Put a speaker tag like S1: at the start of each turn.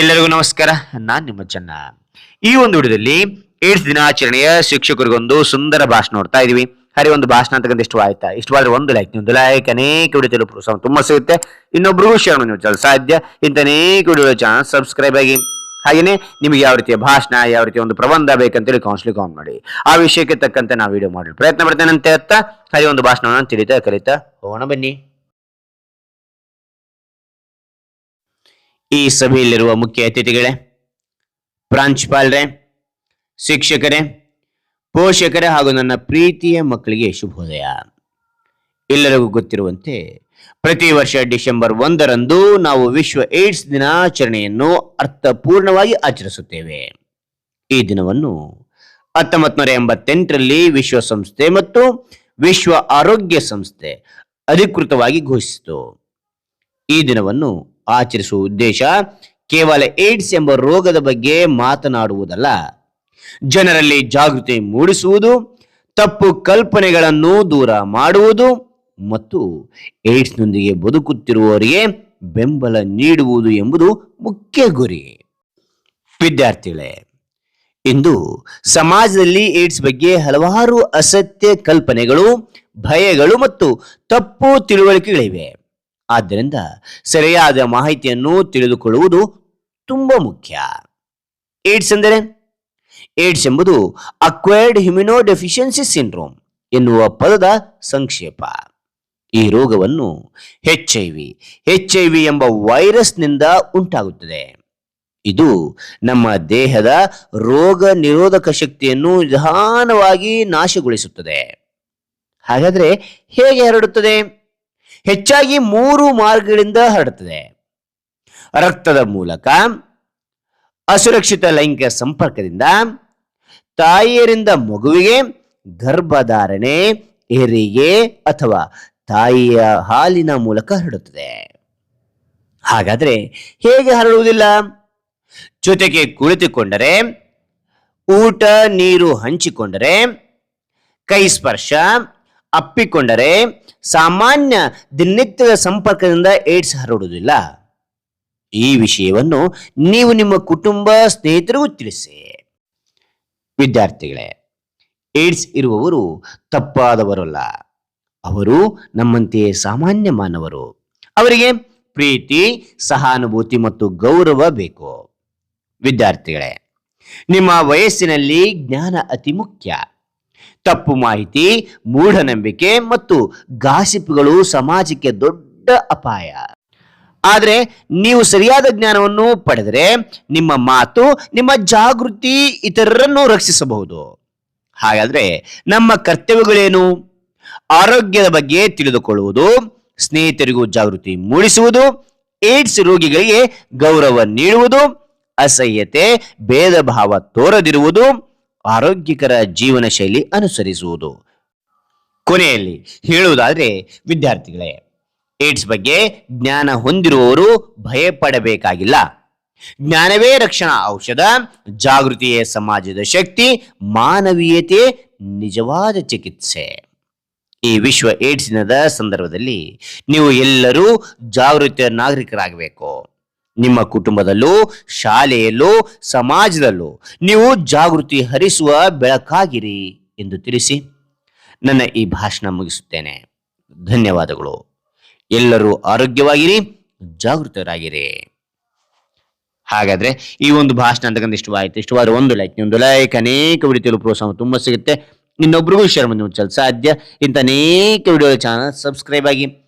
S1: ಎಲ್ಲರಿಗೂ ನಮಸ್ಕಾರ. ನಾನ್ ನಿಮ್ಮ ಚೆನ್ನ ಈ ಒಂದು ವಿಡಿಯೋದಲ್ಲಿ ಏಡ್ಸ್ ದಿನಾಚರಣೆಯ ಶಿಕ್ಷಕರಿಗೊಂದು ಸುಂದರ ಭಾಷಣ ನೋಡ್ತಾ ಇದೀವಿ. ಹರಿ, ಒಂದು ಭಾಷಣ ಅಂತಕ್ಕಂಥ ಇಷ್ಟ ಆಯ್ತಾ ಇಷ್ಟವಾದ್ರೆ ಒಂದು ಲೈಕ್ ಒಂದು ಲೈಕ್ ಅನೇಕ ವಿಡಿಯೋ ಪ್ರೋತ್ಸಾಹ ತುಂಬಾ ಸಿಗುತ್ತೆ. ಇನ್ನೊಬ್ರಿಗೂ ಶೇರ್ ಮಾಡಿ ನೀವು ಸಾಧ್ಯ ಇಂಥ ಅನೇಕ ವಿಡಿಯೋ ಚಾನಲ್ ಸಬ್ಸ್ಕ್ರೈಬ್ ಆಗಿ. ಹಾಗೇನೆ ನಿಮಗೆ ಯಾವ ರೀತಿಯ ಭಾಷಣ, ಯಾವ ರೀತಿಯ ಒಂದು ಪ್ರಬಂಧ ಬೇಕಂತೇಳಿ ಕೌನ್ಸಿಲಿಂಗ್ ಕಾಮ್ ಮಾಡಿ. ಆ ವಿಷಯಕ್ಕೆ ತಕ್ಕಂತೆ ನಾವು ವಿಡಿಯೋ ಮಾಡಲು ಪ್ರಯತ್ನ ಪಡ್ತೇನೆ ಅಂತ ಹೇಳ್ತಾ, ಹರಿ, ಒಂದು ಭಾಷಣವನ್ನು ತಿಳಿತಾ ಕಲಿತಾ ಹೋಗೋಣ ಬನ್ನಿ. ಈ ಸಭೆಯಲ್ಲಿರುವ ಮುಖ್ಯ ಅತಿಥಿಗಳೇ, ಪ್ರಾಂಶುಪಾಲರೇ, ಶಿಕ್ಷಕರೇ, ಪೋಷಕರೇ ಹಾಗೂ ನನ್ನ ಪ್ರೀತಿಯ ಮಕ್ಕಳಿಗೆ ಶುಭೋದಯ. ಎಲ್ಲರಿಗೂ ಗೊತ್ತಿರುವಂತೆ, ಪ್ರತಿ ವರ್ಷ ಡಿಸೆಂಬರ್ ಒಂದರಂದು ನಾವು ವಿಶ್ವ ಏಡ್ಸ್ ದಿನಾಚರಣೆಯನ್ನು ಅರ್ಥಪೂರ್ಣವಾಗಿ ಆಚರಿಸುತ್ತೇವೆ. ಈ ದಿನವನ್ನು ಹತ್ತೊಂಬತ್ತು ನೂರ ಎಂಬತ್ತೆಂಟರಲ್ಲಿ ವಿಶ್ವಸಂಸ್ಥೆ ಮತ್ತು ವಿಶ್ವ ಆರೋಗ್ಯ ಸಂಸ್ಥೆ ಅಧಿಕೃತವಾಗಿ ಘೋಷಿಸಿತು. ಈ ದಿನವನ್ನು ಆಚರಿಸುವ ಉದ್ದೇಶ ಕೇವಲ ಏಡ್ಸ್ ಎಂಬ ರೋಗದ ಬಗ್ಗೆ ಮಾತನಾಡುವುದಲ್ಲ. ಜನರಲ್ಲಿ ಜಾಗೃತಿ ಮೂಡಿಸುವುದು, ತಪ್ಪು ಕಲ್ಪನೆಗಳನ್ನು ದೂರ ಮಾಡುವುದು ಮತ್ತು ಏಡ್ಸ್ನೊಂದಿಗೆ ಬದುಕುತ್ತಿರುವವರಿಗೆ ಬೆಂಬಲ ನೀಡುವುದು ಎಂಬುದು ಮುಖ್ಯ ಗುರಿ. ವಿದ್ಯಾರ್ಥಿಗಳೇ, ಇಂದು ಸಮಾಜದಲ್ಲಿ ಏಡ್ಸ್ ಬಗ್ಗೆ ಹಲವಾರು ಅಸತ್ಯ ಕಲ್ಪನೆಗಳು, ಭಯಗಳು ಮತ್ತು ತಪ್ಪು ತಿಳುವಳಿಕೆಗಳಿವೆ. ಆದ್ದರಿಂದ ಸರಿಯಾದ ಮಾಹಿತಿಯನ್ನು ತಿಳಿದುಕೊಳ್ಳುವುದು ತುಂಬಾ ಮುಖ್ಯ. ಏಡ್ಸ್ ಎಂದರೆ? ಏಡ್ಸ್ ಎಂಬುದು ಅಕ್ವೈರ್ಡ್ ಹ್ಯುಮಿನೋ ಡೆಫಿಷಿಯನ್ಸಿ ಸಿಂಡ್ರೋಮ್ ಎನ್ನುವ ಪದದ ಸಂಕ್ಷೇಪ. ಈ ರೋಗವನ್ನು H I V H I V ಎಂಬ ವೈರಸ್ನಿಂದ ಉಂಟಾಗುತ್ತದೆ. ಇದು ನಮ್ಮ ದೇಹದ ರೋಗ ನಿರೋಧಕ ಶಕ್ತಿಯನ್ನು ನಿಧಾನವಾಗಿ ನಾಶಗೊಳಿಸುತ್ತದೆ. ಹಾಗಾದರೆ ಹೇಗೆ ಹರಡುತ್ತದೆ? ಹೆಚ್ಚಾಗಿ ಮೂರು ಮಾರ್ಗಗಳಿಂದ ಹರಡುತ್ತದೆ ರಕ್ತದ ಮೂಲಕ, ಅಸುರಕ್ಷಿತ ಲೈಂಗಿಕ ಸಂಪರ್ಕದಿಂದ, ತಾಯಿಯರಿಂದ ಮಗುವಿಗೆ ಗರ್ಭಧಾರಣೆ, ಹೆರಿಗೆ ಅಥವಾ ತಾಯಿಯ ಹಾಲಿನ ಮೂಲಕ ಹರಡುತ್ತದೆ. ಹಾಗಾದರೆ ಹೇಗೆ ಹರಡುವುದಿಲ್ಲ? ಜೊತೆಗೆ ಕುಳಿತುಕೊಂಡರೆ, ಊಟ, ನೀರು ಹಂಚಿಕೊಂಡರೆ, ಕೈ ಸ್ಪರ್ಶ ಅಪ್ಪಿಕೊಂಡರೆ ಸಾಮಾನ್ಯ ದಿನನಿತ್ಯದ ಸಂಪರ್ಕದಿಂದ ಏಡ್ಸ್ ಹರಡುವುದಿಲ್ಲ. ಈ ವಿಷಯವನ್ನು ನೀವು ನಿಮ್ಮ ಕುಟುಂಬ ಸ್ನೇಹಿತರಿಗೂ ತಿಳಿಸಿ. ವಿದ್ಯಾರ್ಥಿಗಳೇ, ಏಡ್ಸ್ ಇರುವವರು ತಪ್ಪಾದವರಲ್ಲ. ಅವರು ನಮ್ಮಂತೆಯೇ ಸಾಮಾನ್ಯ ಮಾನವರು. ಅವರಿಗೆ ಪ್ರೀತಿ, ಸಹಾನುಭೂತಿ ಮತ್ತು ಗೌರವ ಬೇಕು. ವಿದ್ಯಾರ್ಥಿಗಳೇ, ನಿಮ್ಮ ವಯಸ್ಸಿನಲ್ಲಿ ಜ್ಞಾನ ಅತಿ ಮುಖ್ಯ. ತಪ್ಪು ಮಾಹಿತಿ, ಮೂಢನಂಬಿಕೆ ಮತ್ತು ಗಾಸಿಪ್ಗಳು ಸಮಾಜಕ್ಕೆ ದೊಡ್ಡ ಅಪಾಯ. ಆದರೆ ನೀವು ಸರಿಯಾದ ಜ್ಞಾನವನ್ನು ಪಡೆದರೆ ನಿಮ್ಮ ಮಾತು, ನಿಮ್ಮ ಜಾಗೃತಿ ಇತರರನ್ನು ರಕ್ಷಿಸಬಹುದು. ಹಾಗಾದರೆ ನಮ್ಮ ಕರ್ತವ್ಯಗಳೇನು? ಆರೋಗ್ಯದ ಬಗ್ಗೆ ತಿಳಿದುಕೊಳ್ಳುವುದು, ಸ್ನೇಹಿತರಿಗೂ ಜಾಗೃತಿ ಮೂಡಿಸುವುದು, ಏಡ್ಸ್ ರೋಗಿಗಳಿಗೆ ಗೌರವ ನೀಡುವುದು, ಅಸಹ್ಯತೆ ಭೇದ ಭಾವ ತೋರದಿರುವುದು ಆರೋಗ್ಯಕರ ಜೀವನ ಶೈಲಿ ಅನುಸರಿಸುವುದು. ಕೊನೆಯಲ್ಲಿ ಹೇಳುವುದಾದರೆ ವಿದ್ಯಾರ್ಥಿಗಳೇ, ಏಡ್ಸ್ ಬಗ್ಗೆ ಜ್ಞಾನ ಹೊಂದಿರುವವರು ಭಯಪಡಬೇಕಾಗಿಲ್ಲ. ಜ್ಞಾನವೇ ರಕ್ಷಣಾ ಔಷಧ, ಜಾಗೃತಿಯೇ ಸಮಾಜದ ಶಕ್ತಿ, ಮಾನವೀಯತೆ, ನಿಜವಾದ ಚಿಕಿತ್ಸೆ. ಈ ವಿಶ್ವ ಏಡ್ಸ್ ದಿನದ ಸಂದರ್ಭದಲ್ಲಿ ನೀವು ಎಲ್ಲರೂ ಜಾಗೃತ ನಾಗರಿಕರಾಗಬೇಕು. ನಿಮ್ಮ ಕುಟುಂಬದಲ್ಲೂ, ಶಾಲೆಯಲ್ಲೂ, ಸಮಾಜದಲ್ಲೂ, ನೀವು ಜಾಗೃತಿ ಹರಿಸುವ ಬೆಳಕಾಗಿರಿ ಎಂದು ತಿಳಿಸಿ ನನ್ನ ಈ ಭಾಷಣ ಮುಗಿಸುತ್ತೇನೆ. ಧನ್ಯವಾದಗಳು. ಎಲ್ಲರೂ ಆರೋಗ್ಯವಾಗಿರಿ, ಜಾಗೃತರಾಗಿರಿ. ಹಾಗಾದ್ರೆ ಈ ಒಂದು ಭಾಷಣ ಅಂತಕ್ಕಂಥ ಇಷ್ಟವಾಯಿತು. ಇಷ್ಟವಾದ ಒಂದು ಲೈಕ್ ಒಂದು ಲೈಕ್ ಅನೇಕ ವಿಡಿಯೋ ಪ್ರೋತ್ಸಾಹ ತುಂಬ ಸಿಗುತ್ತೆ. ಇನ್ನೊಬ್ರಿಗೂ ಶೇರ್ ಮಾಡಿ ಮುಚ್ಚಲು ಸಾಧ್ಯ. ಇಂಥ ಅನೇಕ ವಿಡಿಯೋ ಚಾನಲ್ ಸಬ್ಸ್ಕ್ರೈಬ್ ಆಗಿ.